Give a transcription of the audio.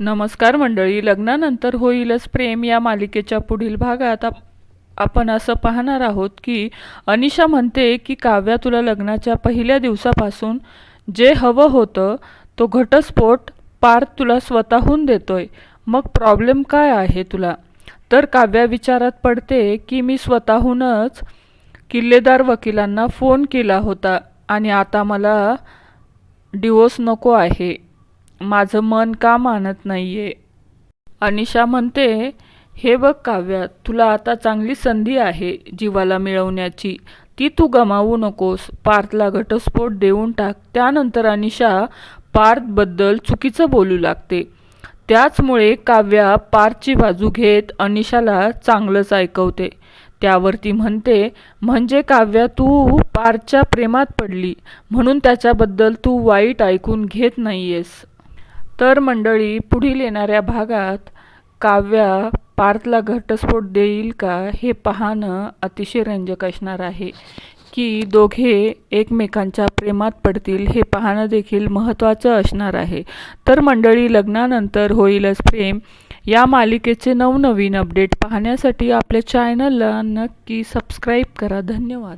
नमस्कार मंडळी लग्नानंतर होईलच प्रेम या मालिकेच्या पुढील भागात आपण असं पाहणार आहोत की अनिशा म्हणते की काव्या तुला लग्नाच्या पहिल्या दिवसापासून जे हवं होतं तो घटस्फोट पार्थ तुला स्वतःहून देतोय. मग प्रॉब्लेम काय आहे तुला? तर काव्या विचारात पडते की मी स्वतःहूनच किल्लेदार वकिलांना फोन केला होता आणि आता मला डिवोर्स नको आहे. माझं मन का मानत नाही आहे अनिशा म्हणते हे बघ काव्या तुला आता चांगली संधी आहे जीवाला मिळवण्याची. ती तू गमावू नकोस. पार्थला घटस्फोट देऊन टाक. त्यानंतर अनिशा पार्थबद्दल चुकीचं बोलू लागते. त्याचमुळे काव्या पार्थची बाजू घेत अनिशाला चांगलंच ऐकवते. त्यावर ती म्हणते म्हणजे काव्या तू पार्थच्या प्रेमात पडली. म्हणून त्याच्याबद्दल तू वाईट ऐकून घेत नाही आहेस तर मंडळी पुढील येणाऱ्या भागात काव्या पार्थला घटस्फोट देईल का हे पाहणं अतिशय रंजक असणार आहे. की दोघे एकमेकांच्या प्रेमात पडतील हे पाहणं देखील महत्त्वाचं असणार आहे. तर मंडळी लग्नानंतर होईलच प्रेम. या मालिकेचे नवनवीन अपडेट पाहण्यासाठी आपल्या चॅनलला नक्की सबस्क्राईब करा. धन्यवाद.